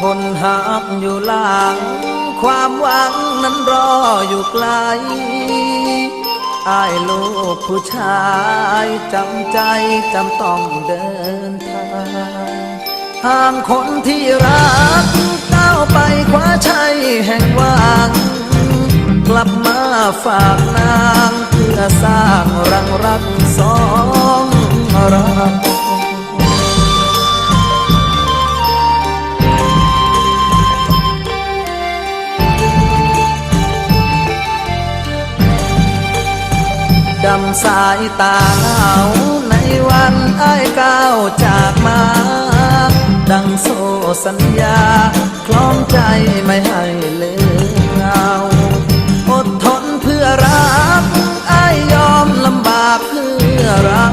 คนหักอยู่หลัง ความหวังนั้นรออยู่ไกลอายลูกผู้ชายจำใจจำต้องเดินทางห่างคนที่รักก้าวไปคว้าชัยแห่งวังกลับมาฝากนางเพื่อสร้างรังรักสอง ดำสายตาเหงาในวันไอ้ก้าวจากมา ดังโซสัญญา คล้องใจไม่ให้เลือนเอาอดทนเพื่อรักไอ้ยอมลำบากเพื่อเรา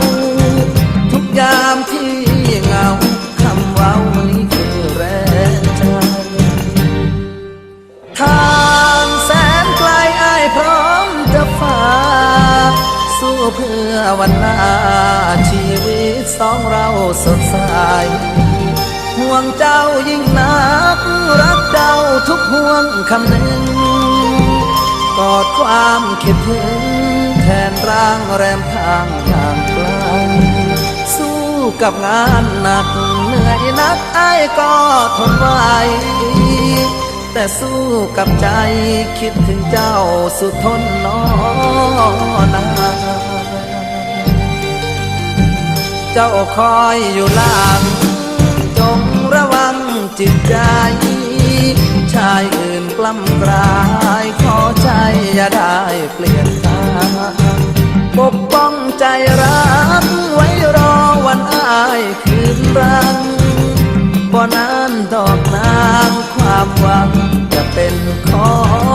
วันหน้าชีวิตสองเราสดใสห่วงเจ้ายิ่งนัก รักเจ้าทุกห่วงคำหนึ่งกอดความคิดถึง แทนร่างแรมทางห่างไกลสู้กับงานหนักเหนื่อยนักไอ้ก็ทนไหวแต่สู้กับใจคิดถึงเจ้าสุดทนน้อน เจ้าคอยอยู่หลังจงระวังจิตใจ ชายอื่นกล้ำกลายขอใจอย่าได้เปลี่ยนทางปกป้องใจรักไว้รอวันอายคืนรังบ่นานดอกนางความหวังจะเป็นของ